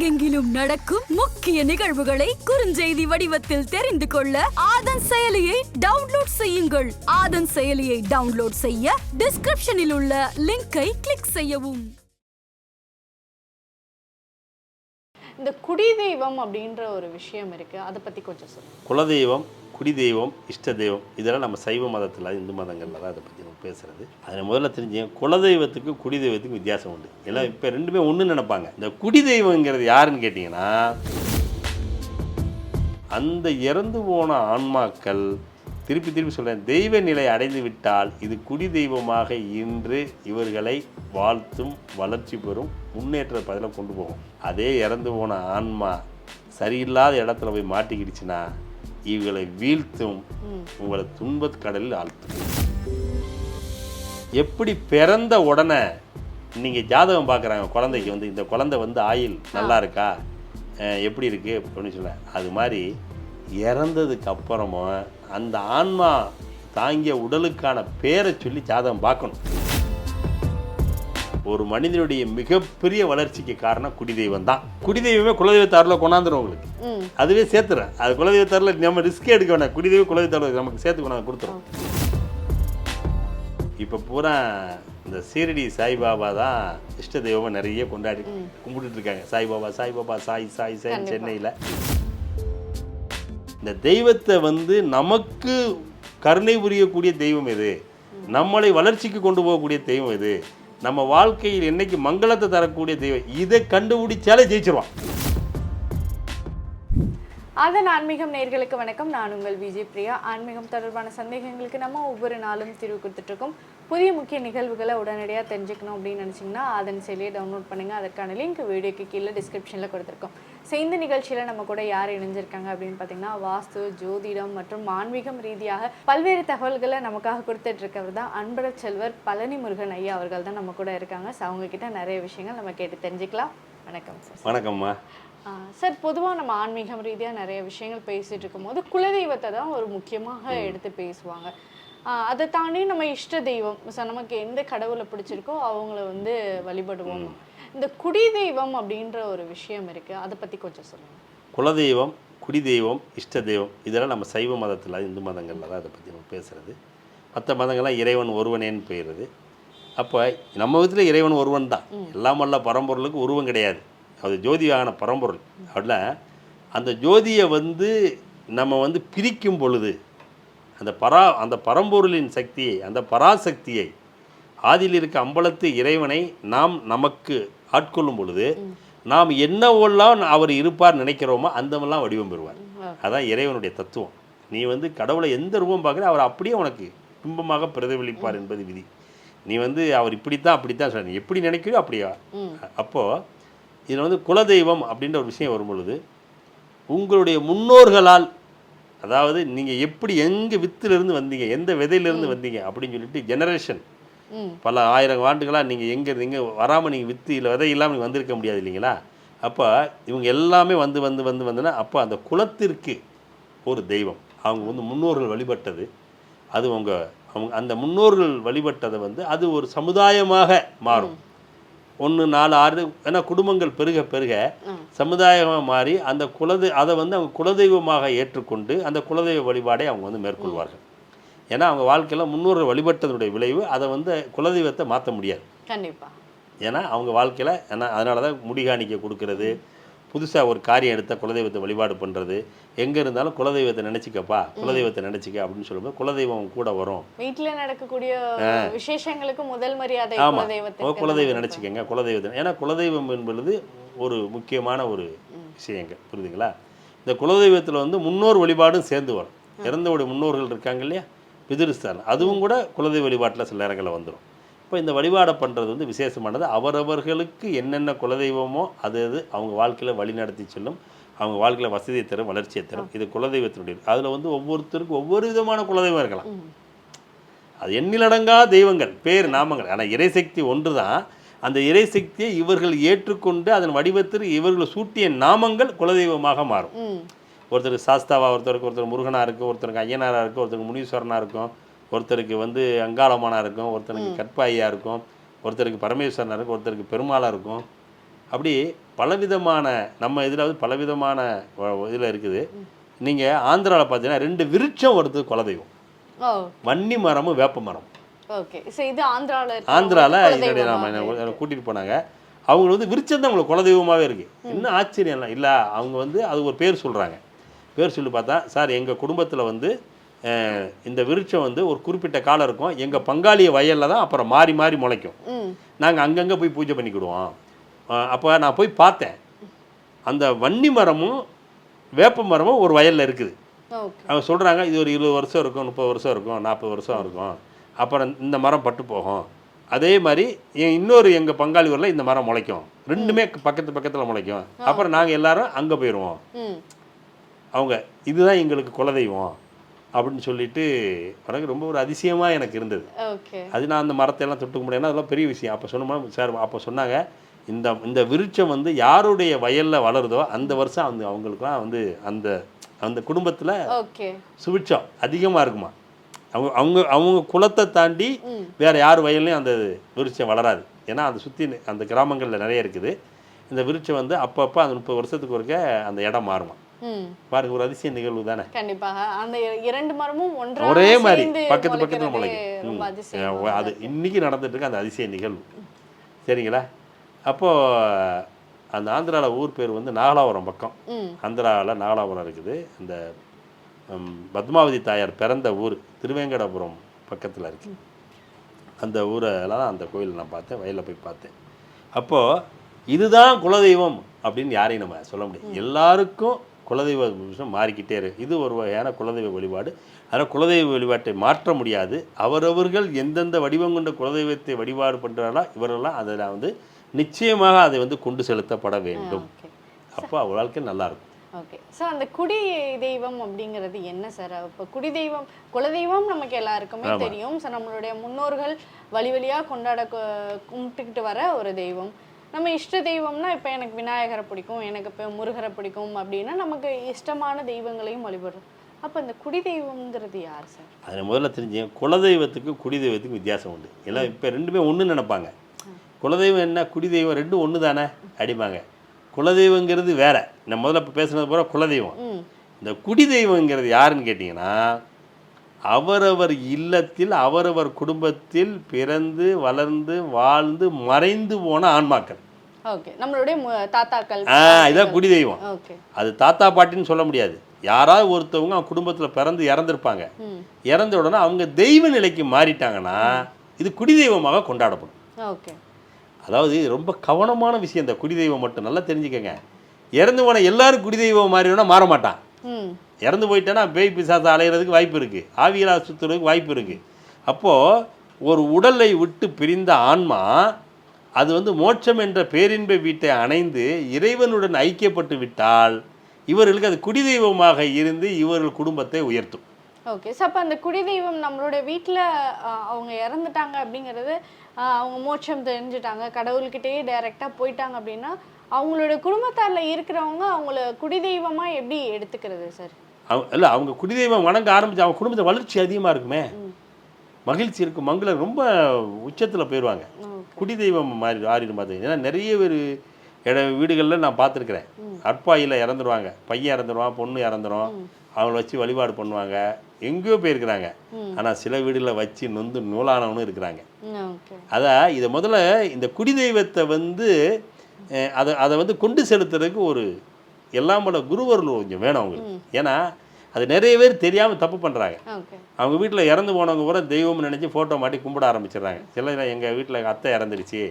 உலகெங்கிலும் நடக்கும் முக்கிய நிகழ்வுகளை குறுஞ்செய்தி வடிவத்தில் தெரிந்து கொள்ள ஆதன் செயலியை டவுன்லோட் செய்யுங்கள். ஆதன் செயலியை டவுன்லோட் செய்ய டிஸ்கிரிப்ஷனில் உள்ள லிங்கை கிளிக் செய்யவும். இந்த குடி தெய்வம் அப்படின்ற ஒரு விஷயம் இருக்கு. அதை பத்தி கொஞ்சம் சொல்லுங்க. குலதெய்வம் குடி தெய்வம் இஷ்ட தெய்வம் இதெல்லாம் நம்ம சைவ மதத்தில் இந்து மதங்களில் தான் அதை பற்றி நம்ம பேசுகிறது அதில் முதல்ல தெரிஞ்சுங்க குலதெய்வத்துக்கு குடி தெய்வத்துக்கு வித்தியாசம் உண்டு. எல்லாம் இப்போ ரெண்டுமே ஒன்று நினைப்பாங்க. இந்த குடி தெய்வங்கிறது யாருன்னு கேட்டிங்கன்னா அந்த இறந்து போன ஆன்மாக்கள் திருப்பி திருப்பி சொல்கிறேன் தெய்வ நிலை அடைந்து விட்டால் இது குடி தெய்வமாக இன்று இவர்களை வாழ்த்தும் வளர்ச்சி பெறும் முன்னேற்ற பதில கொண்டு போகும். அதே இறந்து போன ஆன்மா சரியில்லாத இடத்துல போய் மாட்டிக்கிடுச்சுன்னா இவங்களை வீழ்த்தும் உங்களை துன்பத் கடலில் ஆழ்த்தும். எப்படி பிறந்த உடனே நீங்கள் ஜாதகம் பார்க்குறாங்க குழந்தைக்கு வந்து இந்த குழந்தை வந்து ஆயில் நல்லா இருக்கா? எப்படி இருக்குது அப்படின்னு சொல்ல அது மாதிரி இறந்ததுக்கு அப்புறமும் அந்த ஆன்மா தாங்கிய உடலுக்கான பேரை சொல்லி ஜாதகம் பார்க்கணும். ஒரு மனிதனுடைய மிகப்பெரிய வளர்ச்சிக்கு காரணம் குடி தெய்வம் தான். குடி தெய்வமே குலதெய்வத்தாரில் கொண்டாந்துரும் உங்களுக்கு. அதுவே சேர்த்துறேன். அது குலதெய்வத்தாரில் நம்ம ரிஸ்கே எடுக்க வேணாம். குடிதெய்வ குலதெய்வத்தாரில் நமக்கு சேர்த்து கொண்டாந்து கொடுத்துரும். இப்போ பூரா இந்த சீரடி சாய்பாபா தான் இஷ்ட தெய்வமாக நிறைய கொண்டாடி கும்பிட்டுட்டு இருக்காங்க. சாய்பாபா சாய்பாபா சாய் சாய் சாய். சென்னையில். இந்த தெய்வத்தை வந்து நமக்கு கருணை புரியக்கூடிய தெய்வம் எது? நம்மளை வளர்ச்சிக்கு கொண்டு போகக்கூடிய தெய்வம் எது? நம்ம வாழ்க்கையில் என்னைக்கு மங்களத்தை தரக்கூடிய தெய்வம்? இதை கண்டுபிடிச்சாலே ஜெயிச்சிருவான். அதன் ஆன்மீகம் நேர்களுக்கு வணக்கம். நான் உங்கள் விஜய் பிரியா. ஆன்மீகம் தொடர்பான சந்தேகங்களுக்கு நம்ம ஒவ்வொரு நாளும் தீர்வு கொடுத்துட்ருக்கோம். புதிய முக்கிய நிகழ்வுகளை உடனடியாக தெரிஞ்சுக்கணும் அப்படின்னு நினச்சிங்கன்னா அதன் செயலியை டவுன்லோட் பண்ணுங்கள் அதற்கான லிங்க் வீடியோக்கு கீழே டிஸ்கிரிப்ஷனில் கொடுத்துருக்கோம். ஸோ இந்த நிகழ்ச்சியில் நம்ம கூட யார் இணைஞ்சிருக்காங்க அப்படின்னு பார்த்தீங்கன்னா வாஸ்து ஜோதிடம் மற்றும் ஆன்மீகம் ரீதியாக பல்வேறு தகவல்களை நமக்காக கொடுத்துட்ருக்கவர் தான் அன்பட செல்வர் பழனி முருகன் ஐயா அவர்கள் தான் நம்ம கூட இருக்காங்க. ஸோ அவங்க கிட்ட நிறைய விஷயங்கள் நம்ம கேட்டு தெரிஞ்சுக்கலாம். வணக்கம் சார் வணக்கம்மா. சார் பொதுவாக நம்ம ஆன்மீகம் ரீதியாக நிறைய விஷயங்கள் பேசிட்டு இருக்கும்போது குலதெய்வத்தை தான் ஒரு முக்கியமாக எடுத்து பேசுவாங்க. அதை தாண்டி நம்ம இஷ்ட தெய்வம் ஸோ நமக்கு எந்த கடவுளை பிடிச்சிருக்கோ அவங்கள வந்து வழிபடுவோம். இந்த குடி தெய்வம் அப்படின்ற ஒரு விஷயம் இருக்கு. அதை பத்தி கொஞ்சம் சொல்லுங்க. குலதெய்வம் குடி தெய்வம் இஷ்ட தெய்வம் இதெல்லாம் நம்ம சைவ மதத்தில் இந்து மதங்களில் தான் அதை பற்றி நம்ம பேசுகிறது மற்ற மதங்கள்லாம் இறைவன் ஒருவனேன்னு போயிடுது. அப்போ நம்ம விதத்தில் இறைவன் ஒருவன் தான். எல்லாம் வல்ல பரம்பொருளுக்கு உருவம் கிடையாது. அது ஜோதியான பரம்பொருள். அதில் அந்த ஜோதியை வந்து நம்ம வந்து பிரிக்கும் பொழுது அந்த பரா அந்த பரம்பொருளின் சக்தியை அந்த பராசக்தியை ஆதியில் இருக்க அம்பலத்து இறைவனை நாம் நமக்கு ஆட்கொள்ளும் பொழுது நாம் என்னவெல்லாம் அவர் இருப்பார் நினைக்கிறோமோ அந்தமெல்லாம் வடிவம் பெறுவார். அதான் இறைவனுடைய தத்துவம். நீ வந்து கடவுளை எந்த ரூபம் பார்க்குற அவர் அப்படியே உனக்கு பிம்பமாக பிரதிபலிப்பார் என்பது விதி. நீ வந்து அவர் இப்படித்தான் அப்படித்தான் நீ எப்படி நினைக்கிறியோ அப்படியா அப்போது இதில் வந்து குலதெய்வம் அப்படின்ற ஒரு விஷயம் வரும் பொழுது உங்களுடைய முன்னோர்களால் அதாவது நீங்கள் எப்படி எங்கே வித்துலேருந்து வந்தீங்க எந்த விதையிலேருந்து வந்தீங்க அப்படின்னு சொல்லிட்டு ஜெனரேஷன் பல ஆயிரம் ஆண்டுகளாக நீங்கள் எங்கே இருந்தீங்க வராமல் நீங்கள் வித்து இல்லை விதை இல்லாமல் நீங்கள் வந்திருக்க முடியாது இல்லைங்களா? அப்போ இவங்க எல்லாமே வந்து வந்து வந்து வந்துன்னா அப்போ அந்த குலத்திற்கு ஒரு தெய்வம். அவங்க வந்து முன்னோர்கள் வழிபட்டது. அது அவங்க அவங்க அந்த முன்னோர்கள் வழிபட்டதை வந்து அது ஒரு சமுதாயமாக மாறும். ஒன்று நாலு ஆறு ஏன்னா குடும்பங்கள் பெருக பெருக சமுதாயமாக மாறி அந்த குலதெ அதை வந்து அவங்க குலதெய்வமாக ஏற்றுக்கொண்டு அந்த குலதெய்வ வழிபாடை அவங்க வந்து மேற்கொள்வார்கள். ஏன்னா அவங்க வாழ்க்கையில் முன்னோர்கள் வழிபட்டதுடைய விளைவு அதை வந்து குலதெய்வத்தை மாற்ற முடியாது. கண்டிப்பா. ஏன்னா அவங்க வாழ்க்கையில் ஏன்னா அதனால தான் முடிகாணிக்க கொடுக்கறது புதுசாக ஒரு காரியம் எடுத்த குலதெய்வத்தை வழிபாடு பண்ணுறது எங்கே இருந்தாலும் குலதெய்வத்தை நினச்சிக்கப்பா. குலதெய்வத்தை நினச்சிக்க அப்படின்னு சொல்லும்போது குலதெய்வம் கூட வரும். வீட்டுல நடக்கக்கூடிய விசேஷங்களுக்கு முதல் மரியாதை ஆமாம் குலதெய்வம் நினச்சிக்கங்க. குலதெய்வத்தை ஏன்னா குலதெய்வம் என்பது ஒரு முக்கியமான ஒரு விஷயங்கள் புரியுதுங்களா? இந்த குலதெய்வத்தில் வந்து முன்னோர் வழிபாடும் சேர்ந்து வரும். இறந்தவுடைய முன்னோர்கள் இருக்காங்க இல்லையா? பிதிருஸ்தான் அதுவும் கூட குலதெய்வ வழிபாட்டில் சில நேரங்களில் வந்துடும் இப்போ இந்த வழிபாடை பண்ணுறது வந்து விசேஷமானது. அவரவர்களுக்கு என்னென்ன குலதெய்வமோ அது அது அவங்க வாழ்க்கையில் வழி நடத்தி செல்லும் அவங்க வாழ்க்கையில் வசதியை தரும் வளர்ச்சியை தரும். இது குலதெய்வத்தினுடைய அதில் வந்து ஒவ்வொருத்தருக்கும் ஒவ்வொரு விதமான குலதெய்வம் இருக்கலாம். அது எண்ணிலடங்கா தெய்வங்கள் பேர் நாமங்கள். ஆனால் இறைசக்தி ஒன்று தான் அந்த இறைசக்தியை இவர்கள் ஏற்றுக்கொண்டு அதன் வடிவத்தில் இவர்கள் சூட்டிய நாமங்கள் குலதெய்வமாக மாறும். ஒருத்தருக்கு சாஸ்தாவா ஒருத்தருக்கு ஒருத்தர் முருகனாக இருக்கும் ஒருத்தருக்கு ஐயனாராக இருக்கும் ஒருத்தருக்கு முனீஸ்வரனாக இருக்கும். ஒருத்தருக்கு வந்து அங்காளம்மனாக இருக்கும் ஒருத்தருக்கு கற்பாயியாக இருக்கும் ஒருத்தருக்கு பரமேஸ்வரனாக இருக்கும் ஒருத்தருக்கு பெருமாளாக இருக்கும். அப்படி பலவிதமான நம்ம இதில் வந்து பலவிதமான இதில் இருக்குது. நீங்கள் ஆந்திராவில் பார்த்தீங்கன்னா ரெண்டு விருட்சம் வருது குலதெய்வம். வன்னி மரமும் வேப்ப மரம். ஓகே. ஸோ இது ஆந்திராவில் குலதெய்வமா? என்னுடைய. என்னை கூட்டிகிட்டு போனாங்க. அவங்க வந்து விருச்சம் தான் அவங்களுக்கு குலதெய்வமாகவே இருக்குது இன்னும் ஆச்சரியம் இல்லை இல்லை அவங்க வந்து அது ஒரு பேர் சொல்கிறாங்க பேர் சொல்லி பார்த்தா சார் எங்கள் குடும்பத்தில் வந்து இந்த விருட்சம் வந்து ஒரு குறிப்பிட்ட காலம் இருக்கும். எங்கள் பங்காளிய வயலில் தான் அப்புறம் மாறி மாறி முளைக்கும். நாங்கள் அங்கங்கே போய் பூஜை பண்ணிக்கிடுவோம். அப்போ நான் போய் பார்த்தேன். அந்த வன்னி மரமும் வேப்ப மரமும் ஒரு வயலில் இருக்குது. அவங்க சொல்கிறாங்க இது ஒரு இருபது வருஷம் இருக்கும் முப்பது வருஷம் இருக்கும் நாற்பது வருஷம் இருக்கும். அப்புறம் இந்த மரம் பட்டு போகும். அதே மாதிரி இன்னொரு எங்கள் பங்காளி ஊரில் இந்த மரம் முளைக்கும். ரெண்டுமே பக்கத்து பக்கத்தில் முளைக்கும். அப்புறம் நாங்கள் எல்லாரும் அங்கே போயிடுவோம் அவங்க இதுதான் எங்களுக்கு குலதெய்வம். அப்படின்னு சொல்லிட்டு எனக்கு ரொம்ப ஒரு அதிசயமாக எனக்கு இருந்தது. அது நான் அந்த மரத்தை எல்லாம் தொட்டுக்க முடியாது அதெல்லாம் பெரிய விஷயம். அப்போ சொன்னோம்னா சார் அப்போ சொன்னாங்க இந்த இந்த விருட்சம் வந்து யாருடைய வயலில் வளருதோ அந்த வருஷம் அந்த அவங்களுக்குலாம் வந்து அந்த அந்த குடும்பத்தில் ஓகே. சுபிட்சம் அதிகமாக இருக்குமா. அவங்க அவங்க அவங்க குலத்தை தாண்டி வேறு யார் வயல்லையும் அந்த விருட்சம் வளராது. ஏன்னா அந்த சுற்றி அந்த கிராமங்களில் நிறைய இருக்குது. இந்த விருட்சம் வந்து அப்பப்போ அந்த முப்பது வருஷத்துக்கு ஒருக்க அந்த இடம் மாறுமா. பாருங்க ஒரு அதிசய நிகழ்வு தானே? கண்டிப்பாக. அந்த இர- இரண்டு மரமும் ஒன்றா ஒரே மாதிரி பக்கத்து பக்கத்தில் முளைக்கும். அது இன்னைக்கு நடந்துட்டு இருக்கு அந்த அதிசய நிகழ்வு. சரிங்களா? அப்போது அந்த ஆந்திராவில் ஊர் பேர் வந்து நாகலாபுரம் பக்கம். ஆந்திராவில் நாகலாபுரம் இருக்குது. அந்த பத்மாவதி தாயார் பிறந்த ஊர் திருவேங்கடபுரம் பக்கத்தில் இருக்கு. அந்த ஊரெல்லாம் அந்த கோயில் நான் பார்த்தேன் வயலில் போய் பார்த்தேன். அப்போது இதுதான் குலதெய்வம் அப்படின்னு யாரையும் நம்ம சொல்ல முடியும் எல்லாருக்கும் குலதெய்வ விஷயம் மாறிக்கிட்டே இருக்கு. இது ஒரு வகையான குலதெய்வ வழிபாடு. அதனால் குலதெய்வ வழிபாட்டை மாற்ற முடியாது. அவரவர்கள் எந்தெந்த வடிவம் கொண்ட குலதெய்வத்தை வழிபாடு பண்ணுறாங்களோ இவரெல்லாம் அதில் வந்து நிச்சயமாக அதை வந்து கொண்டு செலுத்தப்பட வேண்டும். அப்போ அவ வாழ்க்கை நல்லா இருக்கும். ஓகே. ஸோ அந்த குடி தெய்வம் அப்படிங்கிறது என்ன சார் இப்போ குடி தெய்வம் குலதெய்வம் நமக்கு எல்லாருக்குமே தெரியும். ஸோ நம்மளுடைய முன்னோர்கள் வழி வழியாக கொண்டாட கும்பிட்டுக்கிட்டு வர ஒரு தெய்வம். நம்ம இஷ்ட தெய்வம்னா இப்போ எனக்கு விநாயகரை பிடிக்கும் எனக்கு இப்போ முருகரை பிடிக்கும் அப்படின்னா நமக்கு இஷ்டமான தெய்வங்களையும் வழிபடுறோம். அப்போ இந்த குடி தெய்வம்ங்கிறது யார் சார்? அதில் முதல்ல தெரிஞ்சு குலதெய்வத்துக்கும் குடி தெய்வத்துக்கும் வித்தியாசம் உண்டு. எல்லாம் இப்போ ரெண்டுமே ஒன்று நினைப்பாங்க. குலதெய்வம் என்ன குடி தெய்வம் ரெண்டும் ஒன்று தானே அடிப்பாங்க குலதெய்வங்கிறது வேற. நான் முதல்ல இப்போ பேசுனது பூரா குலதெய்வம். இந்த குடி தெய்வங்கிறது யாருன்னு கேட்டிங்கன்னா அவரவர் இல்லத்தில் அவரவர் குடும்பத்தில் பிறந்து வளர்ந்து வாழ்ந்து மறைந்து போன ஆன்மாக்கள். ஓகே. நம்மளுடைய தாத்தாக்கள். இதான் குடி தெய்வம் அது தாத்தா பாட்டின்னு சொல்ல முடியாது. யாராவது ஒருத்தவங்க அவங்க குடும்பத்தில் பிறந்து இறந்துருப்பாங்க. இறந்த உடனே அவங்க தெய்வ நிலைக்கு மாறிட்டாங்கன்னா இது குடி தெய்வமாக கொண்டாடப்படும். ஓகே. அதாவது ரொம்ப கவனமான விஷயம் இந்த குடி தெய்வம் மட்டும். நல்லா தெரிஞ்சுக்கங்க. இறந்து போன எல்லாரும் குடி தெய்வம் மாறினா மாற மாட்டான். இறந்து போயிட்டேன்னா பேய் பிசாசு அலையிறதுக்கு வாய்ப்பு இருக்குது ஆவியலா சுற்றுறதுக்கு வாய்ப்பு இருக்குது அப்போது ஒரு உடலை விட்டு பிரிந்த ஆன்மா அது வந்து மோட்சம் என்ற பேரின்ப வீட்டை அணைந்து இறைவனுடன் ஐக்கியப்பட்டு விட்டால் இவர்களுக்கு அது குடி தெய்வமாக இருந்து இவர்கள் குடும்பத்தை உயர்த்தும். ஓகே ஸோ அப்போ அந்த குடி தெய்வம் நம்மளுடைய வீட்டில் அவங்க இறந்துட்டாங்க அப்படிங்கிறது அவங்க மோட்சம் தெரிஞ்சுட்டாங்க. கடவுள்கிட்டயே டைரெக்டாக போயிட்டாங்க அப்படின்னா அவங்களோட குடும்பத்தாரில் இருக்கிறவங்க அவங்கள குடி தெய்வமாக எப்படி எடுத்துக்கிறது சார் அவங்க இல்லை அவங்க குடி தெய்வம் வணங்க ஆரம்பிச்சு அவங்க குடும்பத்தை வளர்ச்சி அதிகமாக இருக்குமே. மகிழ்ச்சி இருக்கும் மங்கள ரொம்ப உச்சத்தில் போயிடுவாங்க குடி தெய்வம் மாறி ஆறிடும் பார்த்து ஏன்னா நிறைய பேர் இட வீடுகளில் நான் பார்த்துருக்குறேன். அற்பாயில் இறந்துருவாங்க. பையன் இறந்துருவான் பொண்ணு இறந்துரும். அவங்கள வச்சு வழிபாடு பண்ணுவாங்க. எங்கேயோ போயிருக்கிறாங்க. ஆனால் சில வீடுகளில் வச்சு நொந்து நூலானவனும் இருக்கிறாங்க. அதான் இதை முதல்ல இந்த குடி தெய்வத்தை வந்து அதை அதை வந்து கொண்டு செலுத்துறதுக்கு ஒரு எல்லாம் போல குருவருள் கொஞ்சம் வேணும் அவங்களுக்கு. ஏன்னா அது நிறைய பேர் தெரியாமல் தப்பு பண்ணுறாங்க அவங்க வீட்டில் இறந்து போனவங்க கூட தெய்வம்னு நினச்சி ஃபோட்டோ மாட்டி கும்பிட ஆரம்பிச்சிடுறாங்க. சில எங்கள் வீட்டில் எங்கள் அத்தை இறந்துருச்சு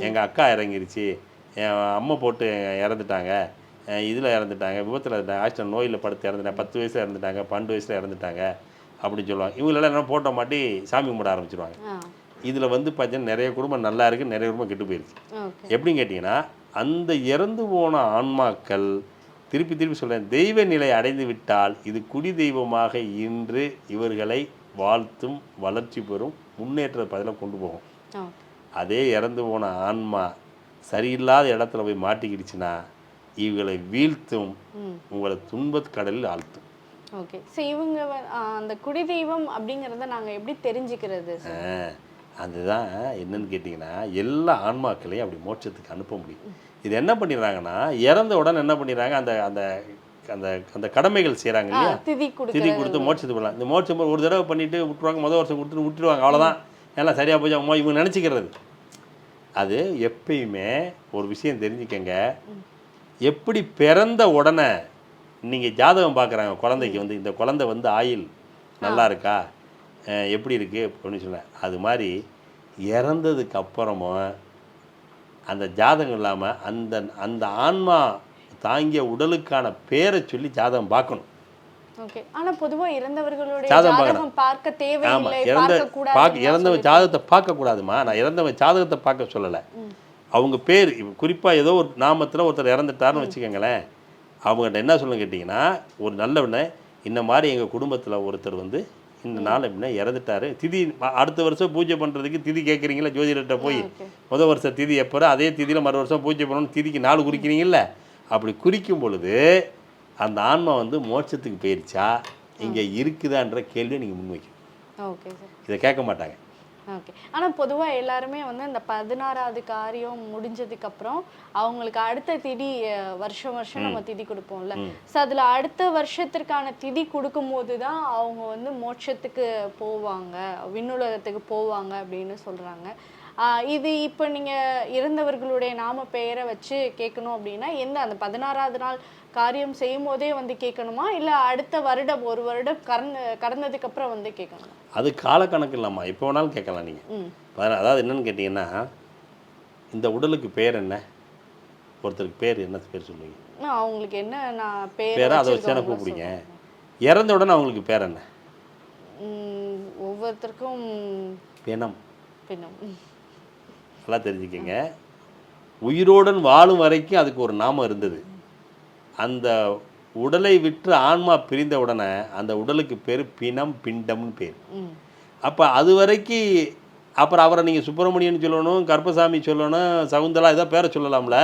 எங்கள் அக்கா இறங்கிருச்சு என் அம்மா போட்டு இறந்துட்டாங்க இதில் இறந்துட்டாங்க விபத்தில் இறந்துட்டாங்க ஆக்சிடென்ட் நோயில் படுத்து இறந்துட்டாங்க பத்து வயசில் இறந்துட்டாங்க பன்னெண்டு வயசில் இறந்துட்டாங்க அப்படின்னு சொல்லுவாங்க. இவங்களெல்லாம் என்ன ஃபோட்டோ மாட்டி சாமி கும்பிட ஆரம்பிச்சிருவாங்க. ஆ. இதில் வந்து பார்த்தீங்கன்னா நிறைய குடும்பம் நல்லா இருக்குது நிறைய குடும்பம் கெட்டு போயிருக்கு ஓகே. எப்படின்னு கேட்டிங்கன்னா அந்த இறந்து போன ஆன்மாக்கள் திருப்பி திருப்பி சொல்கிறேன் தெய்வ நிலை அடைந்து விட்டால் இது குடி தெய்வமாக இன்று இவர்களை வாழ்த்தும் வளர்ச்சி பெறும் முன்னேற்ற பதில் கொண்டு போகும். அதே இறந்து போன ஆன்மா சரியில்லாத இடத்துல போய் மாட்டிக்கிடுச்சுன்னா இவங்களை வீழ்த்தும் உங்களை துன்பத் கடலில் ஆழ்த்தும். ஓகே. ஸோ இவங்க அந்த குடி தெய்வம் அப்படிங்கிறத நாங்கள் எப்படி தெரிஞ்சுக்கிறது? அதுதான் என்னன்னு கேட்டிங்கன்னா எல்லா ஆன்மாக்களையும் அப்படி மோட்சத்துக்கு அனுப்ப முடியும். இது என்ன பண்ணிடுறாங்கன்னா இறந்த உடனே என்ன பண்ணிடுறாங்க அந்த அந்த அந்த அந்த கடமைகள் செய்கிறாங்க இல்லையா? திதி கொடுத்து மோட்சத்துக்கு போகலாம். இந்த மோட்சம் ஒரு தடவை பண்ணிட்டு விட்டுருவாங்க முதல் வருஷம் கொடுத்துட்டு விட்டுருவாங்க அவ்வளோதான் எல்லாம் சரியாக போச்சு அம்மா இவங்க நினச்சிக்கிறது. அது எப்பயுமே ஒரு விஷயம் தெரிஞ்சுக்கங்க. எப்படி பிறந்த உடனே நீங்கள் ஜாதகம் பார்க்குறாங்க குழந்தைக்கு வந்து இந்த குழந்தை வந்து ஆயில் நல்லா இருக்கா? எப்படி இருக்குது அப்படின்னு சொல்ல அது மாதிரி இறந்ததுக்கு அப்புறமும் அந்த ஜாதகம் இல்லாமல் அந்த அந்த ஆன்மா தாங்கிய உடலுக்கான பேரை சொல்லி ஜாதகம் பார்க்கணும். ஓகே. ஆனா பொதுவா இறந்தவர்களுடைய ஜாதகம் பார்க்க தேவையில்லை இறந்த பார்க்க இறந்தவன் ஜாதகத்தை பார்க்கக்கூடாதுமா நான் இறந்தவன் ஜாதகத்தை பார்க்க சொல்லலை. அவங்க பேர் குறிப்பாக ஏதோ ஒரு நாமத்தில் ஒருத்தர் இறந்துட்டாருன்னு வச்சுக்கோங்களேன். அவங்ககிட்ட என்ன சொல்லுங்க கேட்டிங்கன்னா ஒரு நல்லவனை இந்த மாதிரி எங்கள் குடும்பத்தில் ஒருத்தர் வந்து இந்த நாள் எப்படின்னா இறந்துட்டாரு. திதி அடுத்த வருஷம் பூஜை பண்ணுறதுக்கு திதி கேட்குறீங்களா ஜோதிடர்கிட்ட போய். முதல் வருஷம் திதி எப்போ அதே திதியில் மறு வருஷம் பூஜை பண்ணணும் திதிக்கு நாள் குறிக்கிறீங்கல்ல? அப்படி குறிக்கும் பொழுது அந்த ஆன்மா வந்து மோட்சத்துக்கு போயிருச்சா? இங்கே இருக்குதான்ற கேள்வியை நீங்கள் முன்வைக்கணும். Okay sir. இதை கேட்க மாட்டாங்க. ஓகே ஆனா பொதுவா எல்லாருமே வந்து இந்த பதினாறாவது காரியம் முடிஞ்சதுக்கு அப்புறம் அவங்களுக்கு அடுத்த திதி வருஷம் வருஷம் நம்ம திதி கொடுப்போம்ல. ஸோ அதுல அடுத்த வருஷத்திற்கான திதி கொடுக்கும்போது தான் அவங்க வந்து மோட்சத்துக்கு போவாங்க விண்ணுலகத்துக்கு போவாங்க அப்படின்னு சொல்றாங்க. ஆஹ் இது இப்போ நீங்க இறந்தவர்களுடைய நாம பெயரை வச்சு கேட்கணும் அப்படின்னா எந்த அந்த பதினாறாவது நாள் காரியம் செய்யும் போதே வந்து கேட்கணுமா? இல்ல அடுத்த வருடம் ஒரு வருடம் கடந்து கடந்ததுக்கு அப்புறம் வந்து கேட்கணுமா? அது காலக்கணக்கு இல்லாமா எப்போ வேணாலும் கேட்கலாம் நீங்கள் அதாவது என்னன்னு கேட்டிங்கன்னா இந்த உடலுக்கு பேர் என்ன? ஒருத்தருக்கு பேர் என்ன பேர் சொல்லுவீங்க? அவங்களுக்கு என்ன நான் பேர் பேரை? அதை வச்சு கூப்பிடுங்க. இறந்த உடனே அவங்களுக்கு பேர் என்ன? ஒவ்வொருத்தருக்கும் பிணம். பின்னம் நல்லா தெரிஞ்சுக்கங்க. உயிரோடன் வாழும் வரைக்கும் அதுக்கு ஒரு நாமம் இருந்தது. அந்த உடலை விற்று ஆன்மா பிரிந்த உடனே அந்த உடலுக்கு பேர் பிணம் பிண்டம்னு பேர். அப்போ அது வரைக்கும் அப்புறம் அவரை நீங்கள் சுப்பிரமணியன் சொல்லணும் கருப்பசாமி சொல்லணும் சகுந்தலா ஏதோ பேரை சொல்லலாம்ல?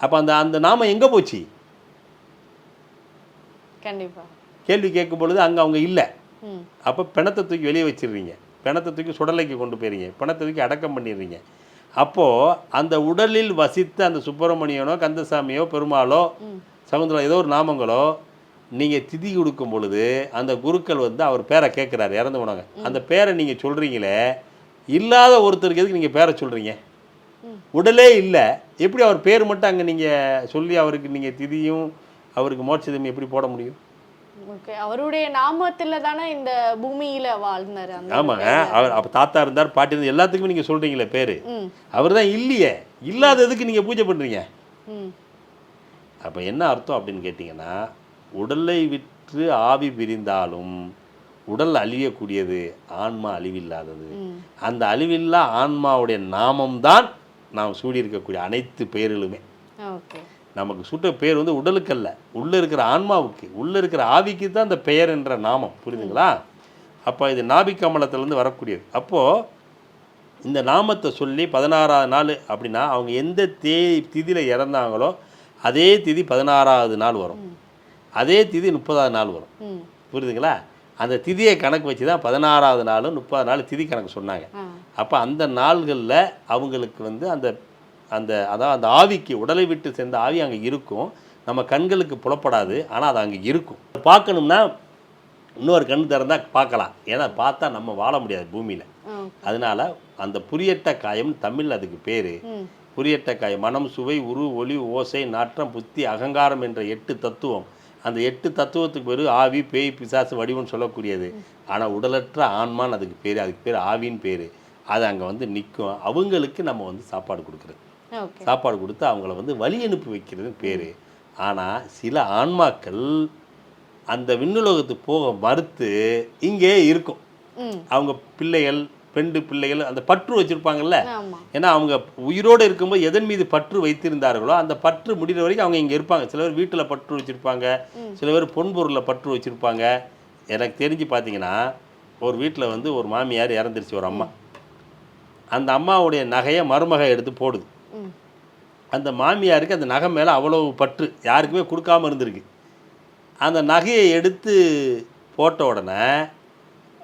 அப்போ அந்த அந்த நாமம் எங்கே போச்சு? கண்டிப்பா. கேள்வி கேட்கும் பொழுது அங்கே அவங்க இல்லை. அப்போ பிணத்தை தூக்கி வெளியே வச்சிடுறீங்க. பிணத்தை தூக்கி சுடலைக்கு கொண்டு போயிடுறீங்க பிணத்தை தூக்கி அடக்கம் பண்ணிடுறீங்க. அப்போது அந்த உடலில் வசித்த அந்த சுப்பிரமணியனோ கந்தசாமியோ பெருமாளோ ம். சகுந்தலா ஏதோ ஒரு நாமங்களோ நீங்கள் திதி கொடுக்கும் பொழுது அந்த குருக்கள் வந்து அவர் பேரை கேட்குறாரு இறந்து போனாங்க. அந்த பேரை நீங்கள் சொல்கிறீங்களே இல்லாத ஒருத்தருக்கு எதுக்கு நீங்கள் பேரை சொல்கிறீங்க. உடலே இல்லை. எப்படி அவர் பேர் மட்டும் அங்கே நீங்கள் சொல்லி அவருக்கு நீங்கள் திதியும் அவருக்கு மோட்சத்தையும் எப்படி போட முடியும்? ஓகே அவருடைய நாமத்துல தானே இந்த பூமியில வாழ்ந்தாரு ஆமாங்க அவர் அப்போ தாத்தா இருந்தார் பாட்டி இருந்தார் எல்லாத்துக்குமே நீங்கள் சொல்கிறீங்களே பேர். அவர் தான் இல்லையே இல்லாததுக்கு நீங்கள் பூஜை பண்ணுறீங்க அப்போ என்ன அர்த்தம் அப்படின்னு கேட்டிங்கன்னா உடலை விற்று ஆவி பிரிந்தாலும் உடல் அழியக்கூடியது ஆன்மா அழிவில்லாதது. அந்த அழிவில்லா ஆன்மாவுடைய நாமம்தான் நாம் சூடியிருக்கக்கூடிய அனைத்து பெயர்களுமே ஓகே. நமக்கு சுட்ட பேர் வந்து உடலுக்கல்ல. உள்ளே இருக்கிற ஆன்மாவுக்கு உள்ளே இருக்கிற ஆவிக்கு தான் அந்த பெயர் என்ற நாமம். புரியுதுங்களா அப்போ இது நாபிக்கமலத்திலேருந்து வரக்கூடியது. அப்போது இந்த நாமத்தை சொல்லி பதினாறாவது நாள் அப்படின்னா அவங்க எந்த தே திதியில் இறந்தாங்களோ அதே திதி பதினாறாவது நாள் வரும். அதே திதி முப்பதாவது நாள் வரும். புரியுதுங்களா அந்த திதியை கணக்கு வச்சு தான் பதினாறாவது நாளும் முப்பது நாள் திதி கணக்கு சொன்னாங்க. அப்போ அந்த நாள்களில் அவங்களுக்கு வந்து அந்த அந்த அதான் அந்த ஆவிக்கு உடலை விட்டு சேர்ந்த ஆவி அங்கே இருக்கும். நம்ம கண்களுக்கு புலப்படாது ஆனால் அது அங்கே இருக்கும். பார்க்கணும்னா இன்னொரு கண் திறந்தா பார்க்கலாம். ஏன்னா பார்த்தா நம்ம வாழ முடியாது பூமியில். அதனால அந்த புரியட்ட காயம் தமிழ் அதுக்கு பேர். புரியட்ட காயம் மனம் சுவை உரு ஒளி ஓசை நாற்றம் புத்தி அகங்காரம் என்ற எட்டு தத்துவம். அந்த எட்டு தத்துவத்துக்கு பேர் ஆவி பேய் பிசாசு வடிவம்னு சொல்லக்கூடியது. ஆனால் உடலற்ற ஆன்மான்னு அதுக்கு பேர் அதுக்கு பேர் ஆவின்னு பேர். அது அங்கே வந்து நிற்கும் அவங்களுக்கு நம்ம வந்து சாப்பாடு கொடுக்குறது. சாப்பாடு கொடுத்து அவங்கள வந்து வழி அனுப்பி வைக்கிறது பேர். ஆனால் சில ஆன்மாக்கள் அந்த விண்ணுலகத்துக்கு போக மறுத்து இங்கே இருக்கும். அவங்க பிள்ளைகள் பெண்டு பிள்ளைகள் அந்த பற்று வச்சுருப்பாங்கல்ல? ஏன்னா அவங்க உயிரோடு இருக்கும்போது எதன் மீது பற்று வைத்திருந்தார்களோ அந்த பற்று முடிகிற வரைக்கும் அவங்க இங்கே இருப்பாங்க. சில பேர் வீட்டில் பற்று வச்சுருப்பாங்க. சில பேர் பொன்பொருளில் பற்று வச்சுருப்பாங்க. எனக்கு தெரிஞ்சு பார்த்தீங்கன்னா ஒரு வீட்டில் வந்து ஒரு மாமியார் இறந்துருச்சு ஒரு அம்மா. அந்த அம்மாவுடைய நகையை மருமக எடுத்து போடுது. அந்த மாமியாருக்கு அந்த நகை மேலே அவ்வளோ பற்று யாருக்குமே கொடுக்காம இருந்திருக்கு. அந்த நகையை எடுத்து போட்ட உடனே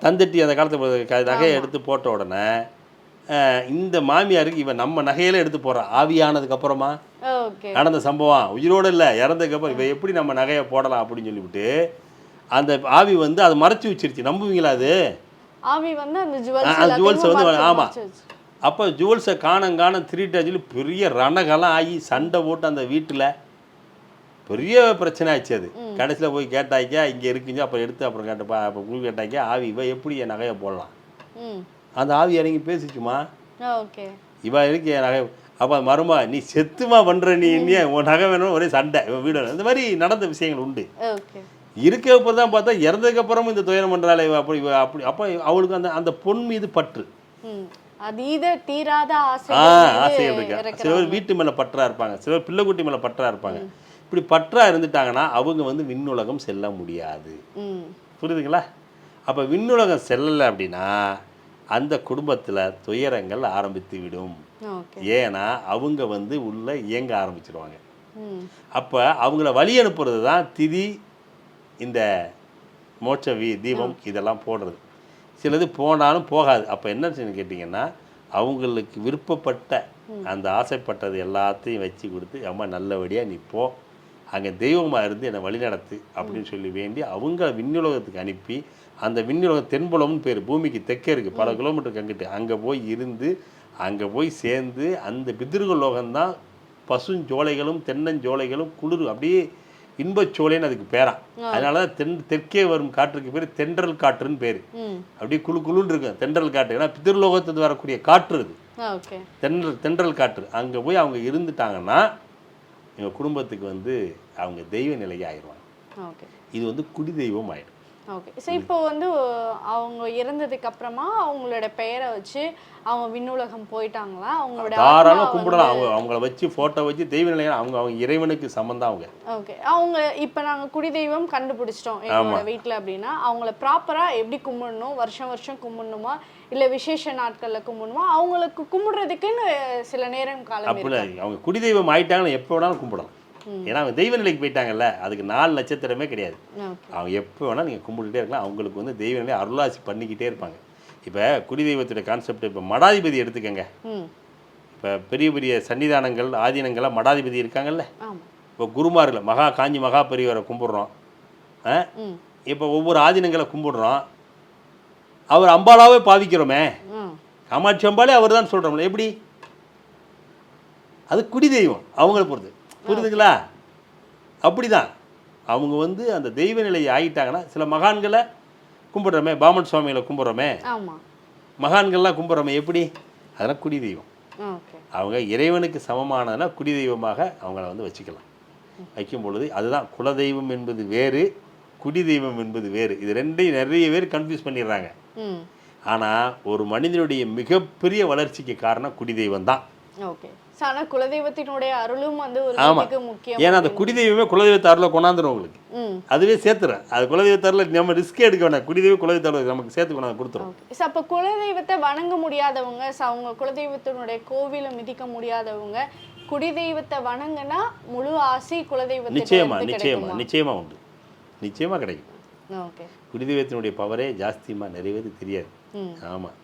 தந்தட்டி அந்த காலத்து நகையை எடுத்து போட்ட உடனே இந்த மாமியாருக்கு இவன் நம்ம நகையில எடுத்து போகிறான் ஆவியானதுக்கு அப்புறமா நடந்த சம்பவம். உயிரோடு இல்லை இறந்ததுக்கப்புறம் இவன் எப்படி நம்ம நகையை போடலாம் அப்படின்னு சொல்லிவிட்டு அந்த ஆவி வந்து அதை மறைச்சி வச்சிருச்சு. நம்புவீங்களா அது? ஆவி வந்து அந்த ஜுவல்ஸ் வந்து ஆமா. அப்போ ஜுவல்ஸை காணம் காணம் திருட்டு சொல்லி பெரிய ரணகலம் ஆகி சண்டை போட்டு அந்த வீட்டில் பெரிய பிரச்சனை ஆச்சு அது. கடைசியில் போய் கேட்டாக்கா இங்கே இருக்குங்க. அப்புறம் எடுத்து அப்புறம் கேட்டப்பா அப்போ குழு கேட்டாக்கா ஆவி இவ எப்படி என் நகையை போடலாம்? அந்த ஆவி இறங்கி பேசிச்சுமா? ஓகே. இவ இருக்கு என் நகை? அப்போ மருமா நீ செத்துமா பண்ணுற நீ நீ உன் நகை வேணும் ஒரே சண்டை இவன் வீடு. இந்த மாதிரி நடந்த விஷயங்கள் உண்டு. இருக்கப்போ தான் பார்த்தா இறந்ததுக்கு அப்புறமும் இந்த துயரம் பண்ணுறாளே இவ அப்படி இவ அப்படி. அப்போ அவளுக்கு அந்த அந்த பொன் மீது பற்று. அதீத தீராத ஆ ஆசைகள் இருக்கு. சிலர் வீட்டு மேலே பற்றா இருப்பாங்க. சிலர் பிள்ளைக்குட்டி மேலே பற்றா இருப்பாங்க. இப்படி பற்றா இருந்துட்டாங்கன்னா அவங்க வந்து விண்ணுலகம் செல்ல முடியாது. புரியுதுங்களா? அப்போ விண்ணுலகம் செல்லலை அப்படின்னா அந்த குடும்பத்தில் துயரங்கள் ஆரம்பித்து விடும். ஏன்னா அவங்க வந்து உள்ள இயங்க ஆரம்பிச்சிருவாங்க. ம். அப்போ அவங்கள வழி அனுப்புறது தான் திதி இந்த மோட்ச வி தீபம் இதெல்லாம் போடுறது. சிலது போனாலும் போகாது. அப்போ என்ன கேட்டிங்கன்னா அவங்களுக்கு விருப்பப்பட்ட அந்த ஆசைப்பட்டது எல்லாத்தையும் வச்சு கொடுத்து அம்மா நல்லபடியாக நீ போ. அங்கே தெய்வமாக இருந்து என்னை வழிநடத்து அப்படின்னு சொல்லி வேண்டி அவங்க விண்ணுலகத்துக்கு அனுப்பி அந்த விண்ணுலகம் தென்புலம்னு பேர் பூமிக்கு தெற்கே இருக்குது பல கிலோமீட்டருக்கு அங்கிட்டு. அங்கே போய் இருந்து அங்கே போய் சேர்ந்து அந்த பிதிர்கள் லோகம்தான் பசுஞ்சோலைகளும் தென்னஞ்சோலைகளும் குளிர் அப்படியே இன்பச்சோலைன்னு அதுக்கு பேராம் அதனால தான் தெற்கே வரும் காற்றுக்கு பேர் தென்றல் காற்றுன்னு பேர். அப்படியே குளு குளுன்னு இருக்கும். தென்றல் காற்று. ஏன்னா பிதிர்லோகத்துக்கு வரக்கூடிய காற்று இது தென்றல் தென்றல் காற்று. அங்கே போய் அவங்க இருந்துட்டாங்கன்னா எங்கள் குடும்பத்துக்கு வந்து அவங்க தெய்வ நிலையை ஆயிடுவாங்க இது வந்து குடி தெய்வம் ஆயிடும். ஓகே ஸோ இப்போ வந்து அவங்க இறந்ததுக்கு அப்புறமா அவங்களோட பெயரை வச்சு அவங்க விண்ணுலகம் போயிட்டாங்களா? அவங்களோட தாராளமாக கும்பிடலாம். அவங்க அவங்கள வச்சு ஃபோட்டோ வச்சு தெய்வ நிலையை அவங்க அவங்க இறைவனுக்கு சம்மந்தம் அவங்க. ஓகே அவங்க இப்போ நாங்கள் குடி தெய்வம் கண்டுபிடிச்சிட்டோம் எங்களோட வீட்டில் அப்படின்னா அவங்கள ப்ராப்பராக எப்படி கும்பிடணும்? வருஷம் வருஷம் கும்பிடணுமா? இல்லை விசேஷ நாட்களில் கும்பிடணுமா? அவங்களுக்கு கும்பிடுறதுக்குன்னு சில நேரம் காலம் அவங்க குடி தெய்வம் ஆயிட்டாங்கன்னா எப்போ வேணாலும் கும்பிடலாம். ஏன்னா அவங்க தெய்வ நிலைக்கு போயிட்டாங்கல்ல அதுக்கு நாலு நட்சத்திரமே கிடையாது. அவங்க எப்போ வேணால் நீங்கள் கும்பிட்டுட்டே இருக்கலாம். அவங்களுக்கு வந்து தெய்வ நிலை அருளாசி பண்ணிக்கிட்டே இருப்பாங்க. இப்போ குடி தெய்வத்துடைய கான்செப்ட் இப்போ மடாதிபதி எடுத்துக்கங்க. இப்போ பெரிய பெரிய சன்னிதானங்கள் ஆதீனங்கள்லாம் மடாதிபதி இருக்காங்கல்ல? இப்போ குருமார்கள் மகா காஞ்சி மகா பெரியவரை கும்பிடுறோம். இப்போ ஒவ்வொரு ஆதீனங்களை கும்பிடுறோம். அவர் அம்பாலாவே பாவிக்கிறோமே. காமாட்சி அம்பாலே அவர் தான் சொல்கிறோம்ல எப்படி? அது குடி தெய்வம் அவங்கள பொறுத்து. புரியுதுங்களா? அப்படிதான். அவங்க வந்து அந்த தெய்வ நிலையை ஆகிட்டாங்கன்னா சில மகான்களை கும்பிடுறோமே பாமன் சுவாமிகளை கும்பிட்றோமே. மகான்கள்லாம் கும்பிட்றோமே எப்படி? அதெல்லாம் குடி தெய்வம் அவங்க இறைவனுக்கு சமமானதுனா குடி தெய்வமாக அவங்கள வந்து வச்சுக்கலாம். வைக்கும் பொழுது அதுதான் குலதெய்வம் என்பது வேறு குடி தெய்வம் என்பது வேறு. இது ரெண்டையும் நிறைய பேர் கன்ஃபியூஸ் பண்ணிடுறாங்க. ஆனால் ஒரு மனிதனுடைய மிகப்பெரிய வளர்ச்சிக்கு காரணம் குடி தெய்வம் தான் ஓகே. ஸோ ஆனால் குலதெய்வத்தினுடைய அருளும் வந்து ஒரு ஆமா. வீட்டுக்கு முக்கியம். ஏன்னா அந்த குடி தெய்வமே குலதெய்வத்தை அருளை கொண்டாந்துரும் உங்களுக்கு. அதுவே சேர்த்துறேன். அது குலதெய்வத்தை அருளை நம்ம ரிஸ்கே எடுக்க வேணாம். குடி தெய்வம் குலதெய்வத்தை அருளை நமக்கு சேர்த்து கொண்டாந்து கொடுத்துரும். ஸோ அப்போ குலதெய்வத்தை வணங்க முடியாதவங்க ஸோ அவங்க குலதெய்வத்தினுடைய கோவிலை மிதிக்க முடியாதவங்க குடிதெய்வத்தை வணங்கினா முழு ஆசி குலதெய்வத்தை நிச்சயமா நிச்சயமா நிச்சயமா உண்டு. நிச்சயமா கிடைக்கும். ஓகே குடி தெய்வத்தினுடைய பவரே நிறைய பேருக்கு தெரியாது. ம். ஆமாம்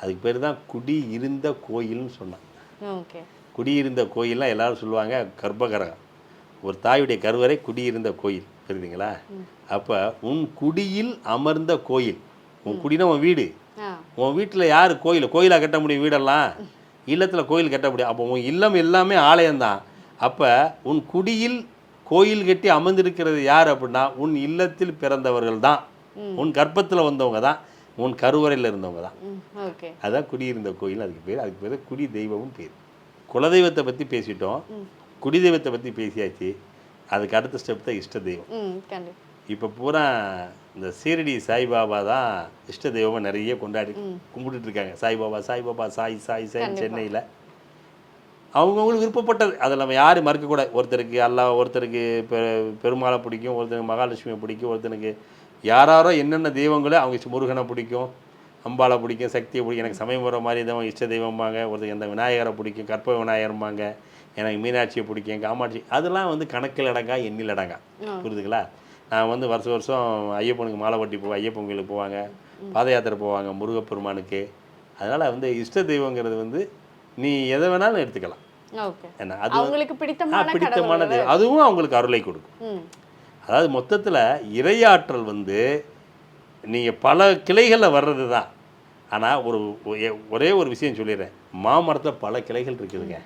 அதுக்கு பேர் தான் குடி இருந்த கோயில்னு சொன்னான் ஓகே குடியிருந்த கோயில்லாம் எல்லாரும் சொல்லுவாங்க கர்ப்பகரகம். ஒரு தாயுடைய கருவறை குடியிருந்த கோயில் புரியுதுங்களா அப்போ உன் குடியில் அமர்ந்த கோயில். உன் குடினா உன் வீடு. உன் வீட்டில் யார்? கோயில். கோயிலாக கட்ட முடியும் வீடெல்லாம்? இல்லத்தில் கோயில் கட்ட முடியும். அப்போ உன் இல்லம் எல்லாமே ஆலயம்தான். அப்போ உன் குடியில் கோயில் கட்டி அமர்ந்திருக்கிறது யார் அப்படின்னா உன் இல்லத்தில் பிறந்தவர்கள் தான் உன் கர்ப்பத்தில் வந்தவங்க தான் உன் கருவறையில் இருந்தவங்க தான் அதான் குடியிருந்த கோயில். அதுக்கு பேர் அதுக்கு பேர் குடி தெய்வமும் பேர். குலதெய்வத்தை பற்றி பேசிட்டோம். குடி தெய்வத்தை பற்றி பேசியாச்சு. அதுக்கு அடுத்த ஸ்டெப் தான் இஷ்ட தெய்வம். இப்போ பூரா இந்த சீரடி சாய்பாபா தான் இஷ்ட தெய்வமாக நிறைய கொண்டாடி கும்பிட்டுட்டு இருக்காங்க. சாய்பாபா சாய்பாபா சாய் சாய் சாய் சென்னையில். அவங்கவுங்களுக்கு விருப்பப்பட்டது. அதை நம்ம யாரும் மறுக்கக்கூடாது ஒருத்தருக்கு அல்லாஹ் ஒருத்தருக்கு பெ பெருமாளை பிடிக்கும் ஒருத்தருக்கு மகாலட்சுமியை பிடிக்கும் ஒருத்தனுக்கு யாராரோ என்னென்ன தெய்வங்களோ அவங்க முருகனை பிடிக்கும். அம்பாளை பிடிக்கும் சக்தியை பிடிக்கும். எனக்கு சமயம் வர மாதிரி தான் இஷ்ட தெய்வம்பாங்க ஒருத்தருக்கு இந்த விநாயகரை பிடிக்கும் கற்ப விநாயகர்பாங்க எனக்கு மீனாட்சியை பிடிக்கும் காமாட்சி அதெல்லாம் வந்து கணக்கில் அடங்கா எண்ணில் அடங்கா. புரியுதுங்களா நான் வந்து வருஷம் வருஷம் ஐயப்பனுக்கு மாலை வட்டி போவேன் ஐயப்பன் கோயிலுக்கு போவாங்க பாத யாத்திரை போவாங்க முருகப்பெருமானுக்கு. அதனால் வந்து இஷ்ட தெய்வங்கிறது வந்து நீ எதை வேணாலும் எடுத்துக்கலாம். என்ன அது அவங்களுக்கு பிடித்தமான பிடித்தமான தெய்வம். அதுவும் அவங்களுக்கு அருளை கொடுக்கும். அதாவது மொத்தத்தில் இறையாற்றல் வந்து நீங்கள் பல கிளைகளில் வர்றது தான் ஆனால் ஒரு ஒரே ஒரு விஷயம் சொல்லிடுறேன். மாமரத்தில் பல கிளைகள் இருக்குதுங்க.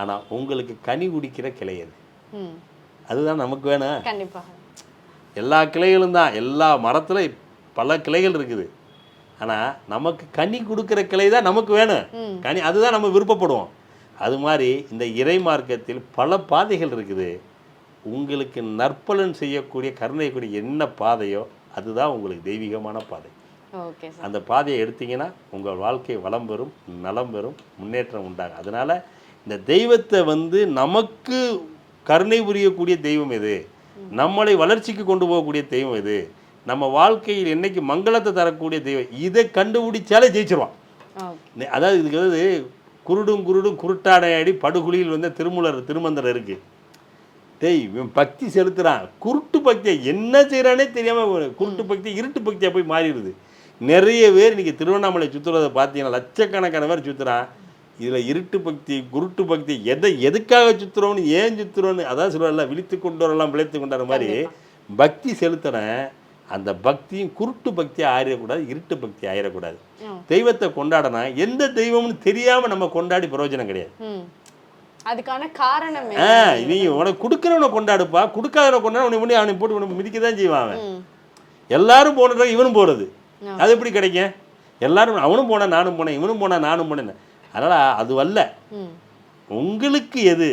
ஆனால் உங்களுக்கு கனி குடிக்கிற கிளை அது. அதுதான் நமக்கு வேணும். கண்டிப்பாக எல்லா கிளைகளும் தான். எல்லா மரத்தில் பல கிளைகள் இருக்குது. ஆனால் நமக்கு கனி கொடுக்குற கிளை தான் நமக்கு வேணும். கனி அதுதான் நம்ம விருப்பப்படுவோம். அது மாதிரி இந்த இறை மார்க்கத்தில் பல பாதைகள் இருக்குது. உங்களுக்கு நற்பலன் செய்யக்கூடிய கருணை கூடிய என்ன பாதையோ அதுதான் உங்களுக்கு தெய்வீகமான பாதை. அந்த பாதையை எடுத்தீங்கன்னா உங்கள் வாழ்க்கை வளம் பெறும் நலம் பெறும் முன்னேற்றம் உண்டாகும். அதனால் இந்த தெய்வத்தை வந்து நமக்கு கருணை புரியக்கூடிய தெய்வம் எது? நம்மளை வளர்ச்சிக்கு கொண்டு போகக்கூடிய தெய்வம் எது? நம்ம வாழ்க்கையில் என்னைக்கு மங்களத்தை தரக்கூடிய தெய்வம்? இதை கண்டுபிடிச்சாலே ஜெயிச்சிருவான். அதாவது இதுக்கு வந்து குருடும் குருடும் குருட்டாடையாடி படுகுழியில் வந்து திருமூலர் திருமந்திரம் இருக்கு. டேய் இவன் பக்தி செலுத்துறான். குருட்டு பக்தியை என்ன செய்கிறானே தெரியாமல் குருட்டு பக்தி இருட்டு பக்தியாக போய் மாறிடுது. நிறைய பேர் இன்னைக்கு திருவண்ணாமலை சுற்றுறதை பார்த்தீங்கன்னா லட்சக்கணக்கான பேர் சுற்றுறான் இதில் இருட்டு பக்தி குருட்டு பக்தி எதை எதுக்காக சுற்றுறோம்னு ஏன் சுற்றுறோன்னு அதான் சொல்லுவாங்கல்ல விழித்து கொண்டு வரலாம் பிழைத்து கொண்டாட மாதிரி பக்தி செலுத்துறேன் அந்த பக்தியும் குருட்டு பக்தி ஆயிடக்கூடாது இருட்டு பக்தி ஆயிடக்கூடாது. தெய்வத்தை கொண்டாடனா எந்த தெய்வம்னு தெரியாம நம்ம கொண்டாடி பிரயோஜனம் கிடையாது. அதுக்கான காரணம்? நீ உனக்கு கொடுக்குறவனை கொண்டாடுப்பா. கொடுக்காதவனை கொண்டாட உன்னை முடி அவனை போட்டு உனக்கு மிதிக்க தான் செய்வான் அவன். எல்லாரும் போனதாக இவனும் போகிறது. அது எப்படி கிடைக்கும் எல்லாரும் அவனும் போனேன் நானும் போனேன் இவனும் போனேன் நானும் போனேன் அதனால் அது அல்ல. உங்களுக்கு எது?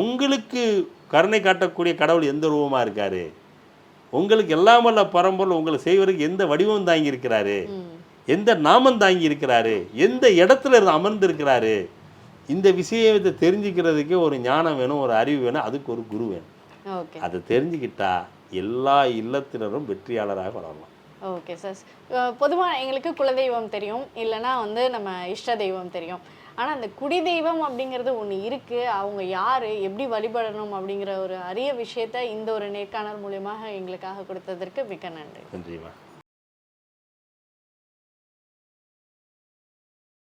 உங்களுக்கு கருணை காட்டக்கூடிய கடவுள் எந்த ரூபமாக இருக்காரு? உங்களுக்கு எல்லாம் வல்ல பரம்பொருள் உங்களை செய்வதற்கு எந்த வடிவம் தாங்கி இருக்கிறாரு? எந்த நாமம் தாங்கி இருக்கிறாரு? எந்த இடத்துல இருந்து அமர்ந்திருக்கிறாரு? இந்த விஷயத்தை தெரிஞ்சுக்கிறதுக்கே ஒரு ஞானம் வேணும் ஒரு அறிவு வேணும் அதுக்கு ஒரு குரு வேணும். ஓகே அதை தெரிஞ்சுக்கிட்டா எல்லா இல்லத்தினரும் வெற்றியாளராக வளரலாம். ஓகே சார் பொதுவாக எங்களுக்கு குலதெய்வம் தெரியும் இல்லைன்னா வந்து நம்ம இஷ்ட தெய்வம் தெரியும். ஆனால் அந்த குடி தெய்வம் அப்படிங்கிறது ஒன்று இருக்குது அவங்க யார் எப்படி வழிபடணும் அப்படிங்கிற ஒரு அரிய விஷயத்த இந்த ஒரு நேர்காணல் மூலியமாக எங்களுக்காக கொடுத்ததற்கு மிக்க நன்றி. நன்றிமா